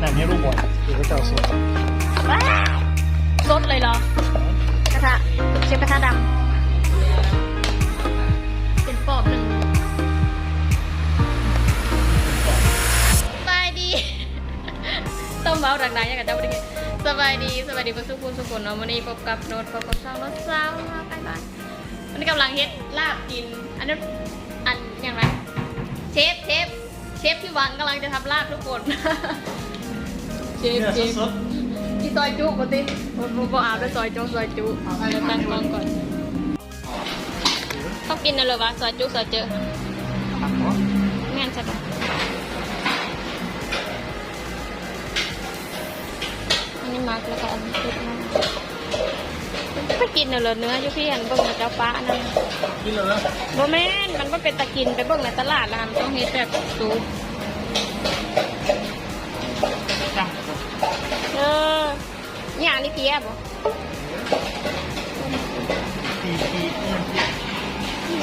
หนังนี้รูปบอลเดี๋ยวก็จะเอาส่วนว้าวสดเลยเหรอกระทะเชฟกระทะดำเป็นปอบหนึ่งสบายดี ต้มเบาดังๆอย่างกับเจ้าบริเวณสบายดีสบายดีพวกสุขุมสุขุนเนาะวันนี้พบกับโน้ตพบกับช่องโน้ตสาวมาไปบ้านวันนี้กำลังเฮ็ดลาบกิน อันนั้นอันอย่างไรเชฟเชฟเชฟที่หวังกำลังจะทำลาบทุกคน เชฟเนี่ยเชฟสดพี่ซอยจุปกติผมผมบอกอาบแล้วซอยจุซอยจุเดี๋ยวตั้งกล้องก่อนต้องกินอะไรวะซอยจุซอยเจอๆผักเนาะแม่นใช่ปะอันนี้มาร์กแล้วก็อันนี้ติดมาไปกินเนอะเหรอเนื้ออยูพี่หันเบิ่งเจ้าป้านั่นกินเลยนะบ่แม่นมันก็เป็นตะกินไปเบิ่งในตลาดแล้วมันต้องเฮ็ดแบบสู นี้เพียบ่ตีตีนี่มันตี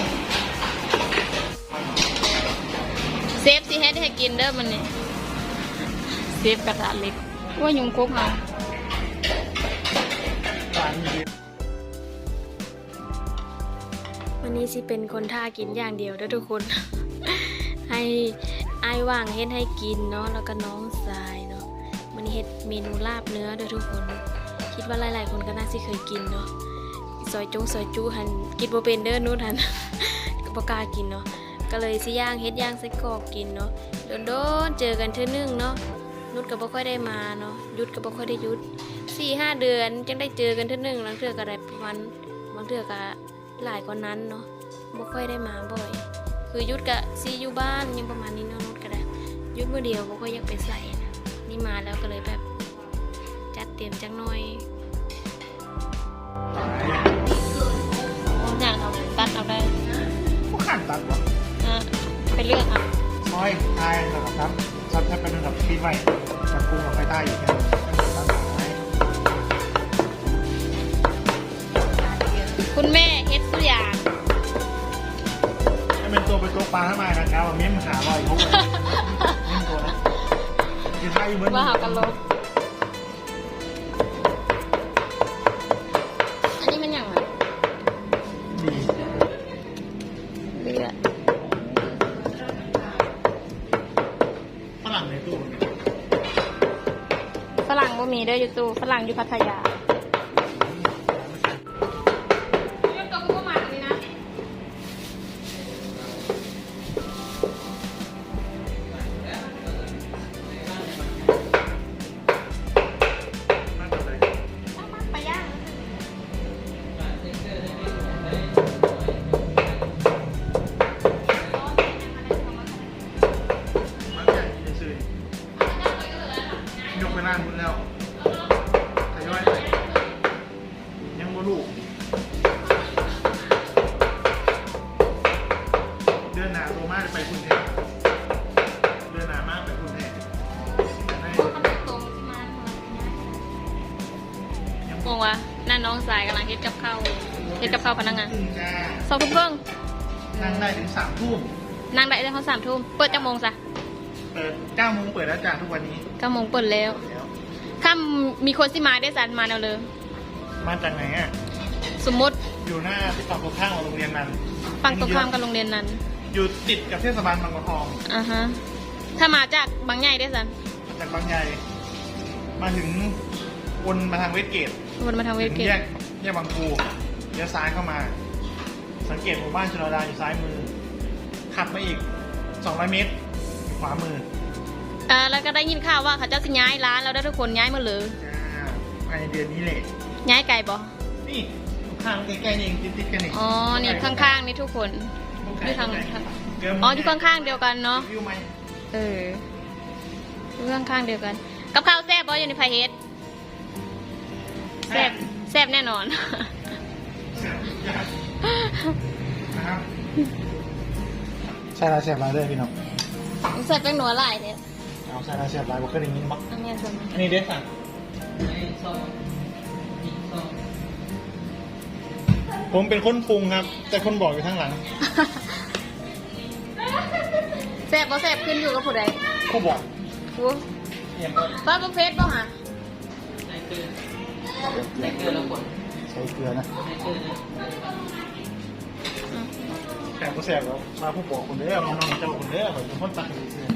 เซฟสิเฮ็ดให้กินเด้อมันนี่เซฟกระทะเล็กว่ายุงคุกเฮาหวานดีวันนี้สิเป็นคนท่ากินอย่างเดียวเด้อทุกคน ให้อายว่างเฮ็ดให้กินเนาะแล้วก็น้องทรายเนาะวันนี้เฮ็ดเมนูลาบเนื้อเด้อทุกคน คิดว่าหลายๆคนก็น่าสิเคยกินเนาะซอยจงซอยจูหันกินบ่เป็นเด้อนู้นหันก็บ่กล้ากินเนาะก็เลยสิย่างเฮ็ดย่างใส่กรอกกินเนาะโดนๆเจอกันเทื่อนึงเนาะนุชก็บ่ค่อยได้มาเนาะยุดก็บ่ค่อยได้ยุดสี่ห้าเดือนจังได้เจอกันเทื่อนึงหลังเทื่อก็ได้ประมาณบางเทื่อก็หลายกว่านั้นเนาะบ่ค่อยได้มาบ่อย คือยุดกะซีอยู่บ้านยังประมาณนี้เนาะนุดก็ได้ยุดเมื่อเดียวบ่ค่อยอยากไปใส่นะนี่มาแล้วก็เลยแบบ เตรียมจังหน่อยอย่างเอาตัดเอาได้ผู้ขันตัดวะอะไปเลือกเอาซอยทายแล้วก็ครับซับแทบเป็นระดับฟีดไว้กับกุ้งกับไฟใต้อยู่แค่นั้นตัดหายคุณแม่เฮ็ดทุกอย่าง ให้เป็นตัวเป็นตัวปลาทำไมนะครับเม้มหาลอยพวกเลยเม้มตัวนะคือท้ายอยู่เหมือน ว่าหากันลบ รั่งในตู้ ฝรั่งบ่มีเด้ออยู่ตู้ฝรั่งอยู่พัทยา ยกไปล่างคุณแล้วทยอยไปยังบ่ลูก เดือนหนาโตมากไปคุณเทพเดือนหนามากไปคุณเทพให้งงวะนั่นน้องสายกำลังเฮ็ดกับข้าวเฮ็ดกับข้าวพนักงานครึ่งจ้าสองทุ่มครึ่งนั่งได้ถึงสามทุ่มนั่งได้ได้เขาสามทุ่มเปิดจักโมงจ้ะเปิดเก้าโมงเปิดแล้วจ้าทุกวันนี้ เก้าโมงเปิดแล้วแล้วถ้ามีคนสิมาได้สันมาแนวเลยมาจากไหนอะ สมมติอยู่หน้าฝั่งตรงข้ามของโรงเรียนนั้นฝั่งตรงข้ามกับโรงเรียนนั้น อยู่ติดกับเทศบาลบางบัวทองอ่าฮะถ้ามาจากบางใหญ่ได้สันจากบางใหญ่มาถึงวนมาทางเวสเกตวนมาทางเวถึทงเกตแยกแยกบางปูเลี้ยวซ้ายเข้ามา สังเกตหมู่บ้านชลดาอยู่ซ้ายมือ ขับมาอีก 200 เมตรอยู่ขวามือ อ่าแล้วก็ได้ยินข่าวว่าเขาเจ้าสิย้ายร้านแล้วได้ทุกคนย้ายหมาเลยจ้าภายในเดือนนี้แหละย้ายไก่บ่นี่อยู่ข้างใกล้ๆนี่เองติดๆกันนี่อ๋อนี่ข้างๆนี่ทุกคนอยู่ทางเกินอ๋ออยู่ข้างๆเดียวกันเนาะวิวไหมเออเรื่องข้างเดียวกัน กับข้าวแซ่บบ่อยู่ในไพเฮดแซ่บแซ่บแน่นอนแซ่บยากนะครับ ใช่แล้วแซ่บไรเลยพี่น้องแซ่บเป็นหนัวหลายเนี่ย เอาใช่แล้วแซ่บไรบ่เคยได้ยินมั้งอันเนี้ยสมอันนี้เด็ดสั่งผมเป็นคนปรุงครับ แต่คนบอกอยู่ข้างหลังแซ่บบ่แซ่บขึ้นอยู่กับผู้ใดผู้บอกผู้เนี่ยก็ป้าบุฟเฟ่ป่ะฮะใส่เกลือใส่เกลือแล้วกดใช้เกลือนะใส่เกลือนะแต่ก็แสบแล้วมาผู้บอกคนเด้อน้องๆเจ้าคนเด้อแบบเป็นคนตักอยู่เนี่ย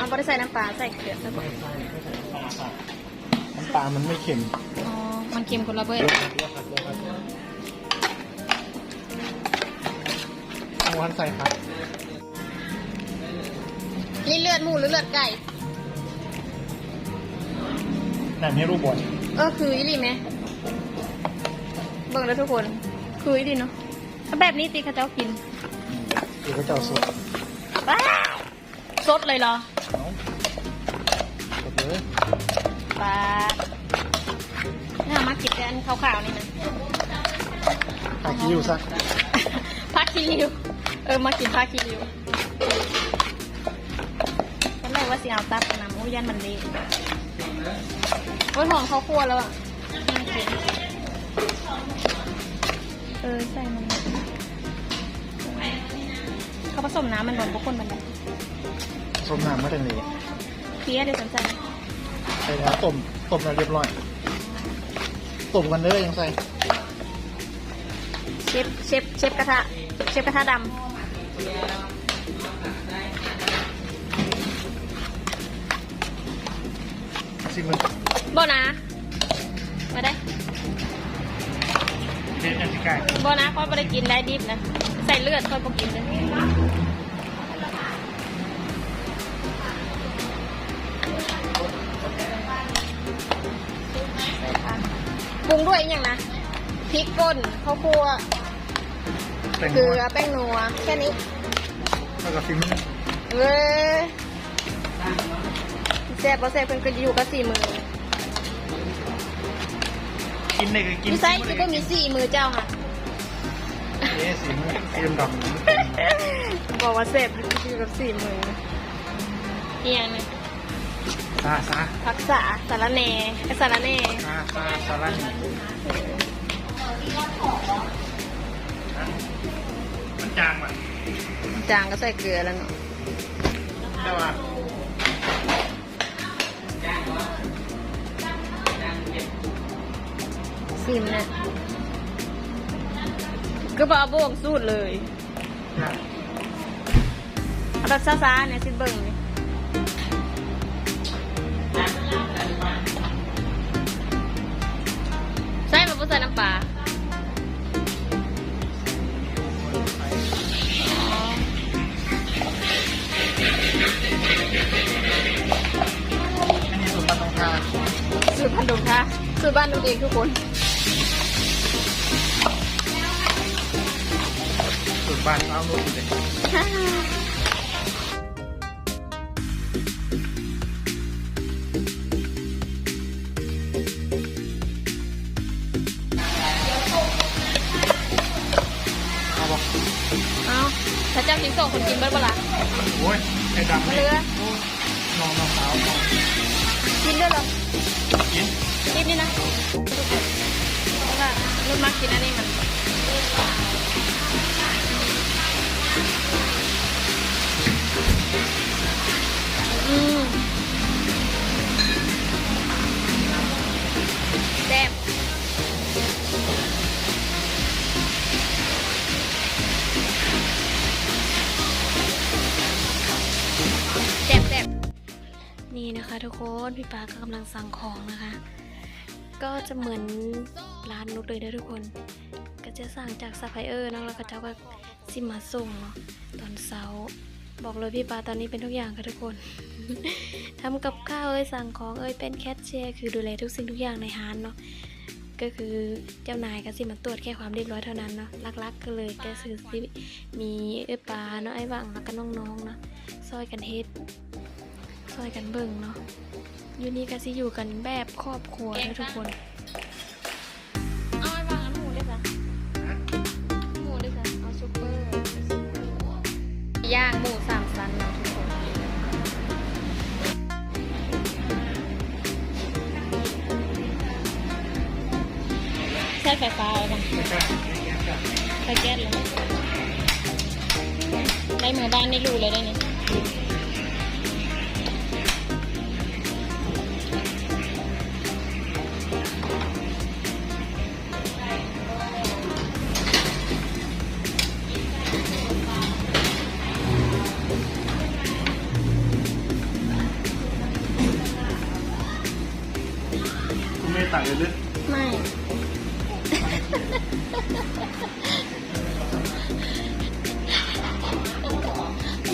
เอาไปใส่น้ำปลาใส่เกลือแล้วไม่ใช่ไม่ใช่น้ำปลาค่ะน้ำปลามันไม่เค็มอ๋อ มันเค็มคนละเบิเดี๋ดยวครับเดี๋ยวครับเดี๋ยวครับเอาวันใส่ครับ นี่เลือดหมูหรือเลือดไก่แหนมให้รูปบอลเออคืออีหลีไหมเบิ่งแล้วทุกคน คืออีหลีเนาะถ้าแบบนี้ตีเขาเจ้ากินเดี๋ยวก็จะเอาสดว้าว สดเลยเหรอเอาสดเลยปลาเนี่ยมากินกันขาวๆนี่นะตาคิวซะผักคีริว เออ มากินผักคีริวตอนแรกว่าสิเอาตับกับน้ำโอ้ยยันมันเละโอ้ยหอมข้าวคั่วแล้วอะน่ากินเออ ใส่มันเขาผสมน้ำมันหวานพวกคนมันเลย ส้มน้ำมาจากไหนเพี้ยเดี๋ยวสนใจใส่แล้วต้มต้มแล้วเรียบร้อยต้มกันเลยยังใส่เชฟเชฟเชฟกระทะเชฟกระทะดซิมันำบ่นะมาได้เด็ดอันที่ไก่บ่นะค่อยไม่ได้กินได้ดิบนะ ใส่เลือดค่อยบ่กินเลย ปรุงด้วยอหย่างนะพริกป่นข้าวคั่วแต่งเกลือแป้งนัวแค่นี้แล้วก็ฟิมเว้ยแซ่บบ่แซ่บเพิ่นก็อยู่กับสี่มือกินได้ก็กินพี่ไซส์คือก็มีสี่มือเจ้าค่ะเอ๊ะสีมือสีดำบอกว่าแซ่บอยู่กับสี่มือเอียงเลยๆ ซาซาพักษาสารแหน่ไอ้สารแหน่ซาซาซาลันมันจางว่ะจางก็ใส่เกลือแล้วเนาะแต่ว่าซิมเนี่ยก็บเอาโบกสูตรเลยเอาแบบซ่าๆเนี่ยสิเบิ่งนี่ ใส่มาบ่ใส่น้ำปลาอ๋ออันนี้สูตรปลาตองทาสูตรพันธุ์ดงค่ะสูตรบ้านนุ่นเองทุกคนสูตรบ้านเอาลูกเลย ส่งคนกินเบิดบ่ล่ะโอ้ยไอ้ดำมานี่เรือน้องน้องสาวกินด้วยเหรอกินกินนี่นะเพราะว่ารุ่นมากกินอันนี้มัน คนพี่ปาก็กำลังสั่งของนะคะ ก็จะเหมือนร้านนุกเลยนะทุกคน ก็จะสั่งจากซัพพลายเออร์เนะแล้วก็เจ้าก็สิมาส่งเนาะตอนเช้าบอกเลยพี่ปาตอนนี้เป็นทุกอย่างค่ะทุกคนทำกับข้าวเอ้ยสั่งของเอ้ยเป็นแคชเชียร์คือดูแลทุกสิ่งทุกอย่างในร้านเนาะก็คือเจ้านายก็สิมาตรวจแค่ความเรียบร้อยเท่านั้นเนาะลักๆก็เลยก็คือสิมีเอ้ยปาเนาะไอ้บังแล้วก็น้องๆเนาะซอยกันเฮ็ด ซอยกันเบิ่งเนาะอยู่นี่ก็สิอยู่กันแบบครอบครัวนะทุกคนเอาไอ้วางอันหมูด้วยจ้ะหมูด้วยจ้ะเอาซุปเปอร์ย่างหมูสามชั้นนะทุกคนใช้ไฟฟ้าเลยนะไฟแก๊สเลยได้มือบ้านได้รูเลยได้นี่ ลยหรือไม่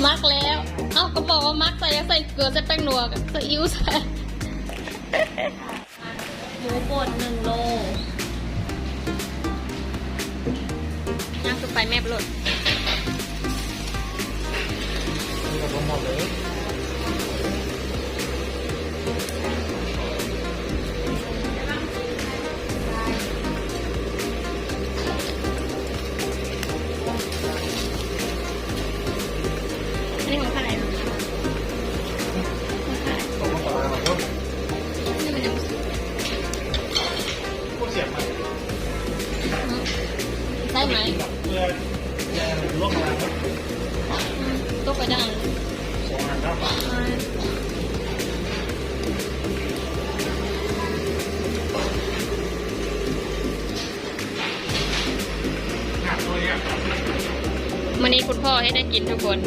มักแล้ว เอ้าก็บอกว่ามักใส่ใส่เกลือใส่แป้งนัวกับใส่อิ๊วใส่หมูบดหนึ่งโลย่างสุดไปแม่ปลดนี่กับผมหมดเลย วันนี้คุณพ่อให้ได้กินทุกคน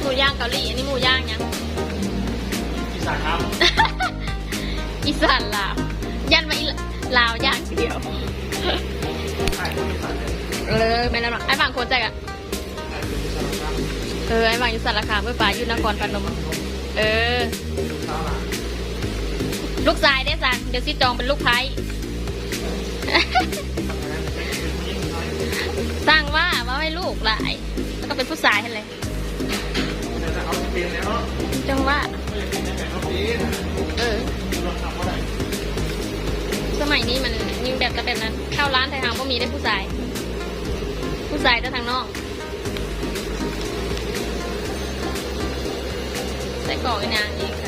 หมูย่างเกาหลีอันนี้หมูย่างยังอีสานครับ อีสานลาวยันมาอีลาวย่างทีเดียวใช่อีสานเลยเออไม่แล้วหรอกไอ้บางคนใจกอะใช่อีสานครับเออไอ้บางอยู่สารคามเมื่อป่าอยู่นครพนมเออข้าวห ลูกชายได้สันเดี๋ยวซิจองเป็นลูกไพ่สร้างว่าว่าให้ลูกหลายแล้วก็เป็นผู้ชายให้เลยแต่ถ้าเลยจังว่าเออสมัยนี้มันยิ่งแบบจะแบบนั้นเข้าร้านไทยทางก็มีได้ผู้ชาย ผู้ชายแต่ทางนอกใส่กรอกอีกอย่างอีกค่ะ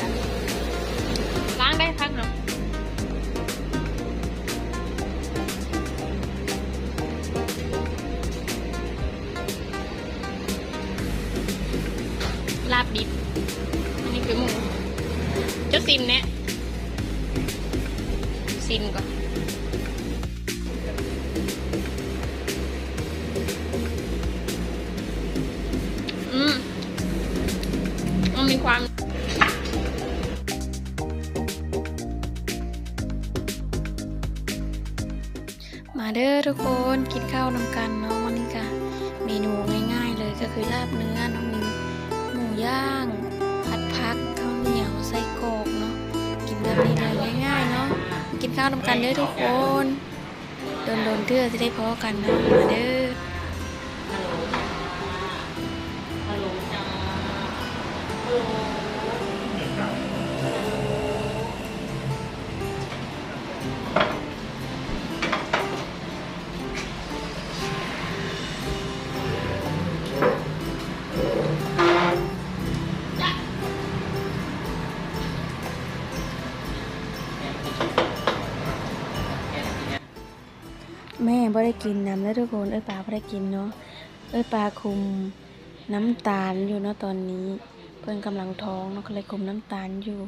ซิมเนี่ยซิมก่อน นแบบนี้เลยง่ายๆเนาะกินข้าวทำกันเด้อทุกคนโดนโดนๆเทื่อจะได้พอกันเนาะมาเด้อ แม่บ่ได้กินน้ำแล้วทุกคนเอ้ยปลาบ่ได้กินเนาะเอ้ยปลาคุมน้ำตาลอยู่เนาะตอนนี้ เพิ่นกำลังท้องเนาะก็เลยคุมน้ำตาลอยู่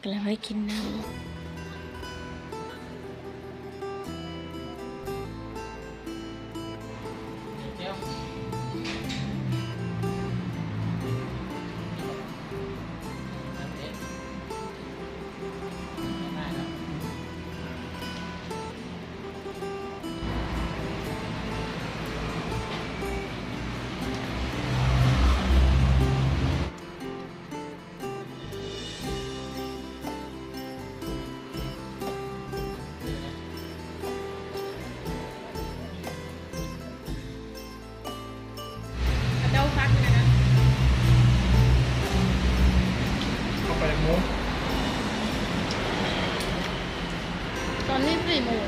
ก็เลยไม่ได้กินน้ำ ตอนนี้สี่โมง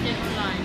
เรียนออนไลน์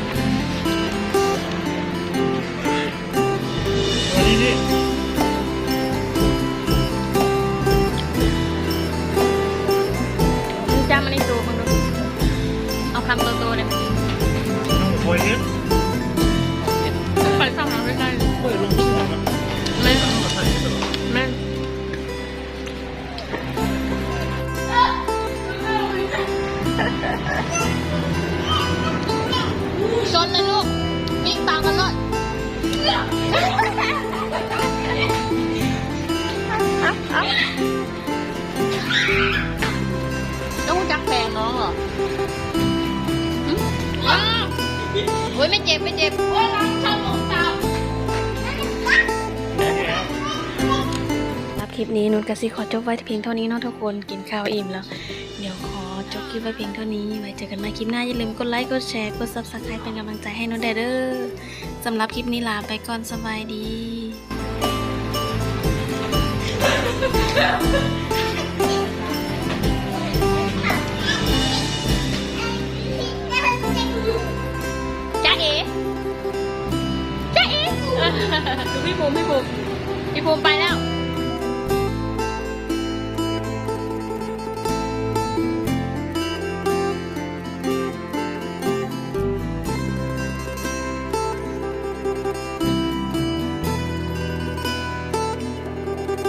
วันนี้นี่มึงจำมันในตัวมึงดูเอาคำโตๆเลยไหมน้องโวยเฮ็ดไปสองครั้งด้วยกันเปิดลงทุกวันนะแม่เอามาใส่ตลอดแม่ชนเลยลูกวิ่งตามกันเลย ต้องจักแพงน้องเหรอโอ้ยไม่เจ็บไม่เจ็บโอ้ยรังชอบลงตามรับคลิปนี้นุชกสิขอจบไว้เพียงเท่านี้เนาะทุกคนกินข้าวอิ่มแล้ว เดี๋ยวขอจบคลิปไว้เพียงเท่านี้ไว้เจอกันใหม่คลิปหน้าอย่าลืมกดไลค์กดแชร์กด subscribe เป็นกำลังใจให้นุชเด้อสำหรับคลิปนี้ลาไปก่อนสบายดี จ้าเอ๋จ้าเอ๋ดูพี่ภูมิพี่ภูมิพี่ภูมิไป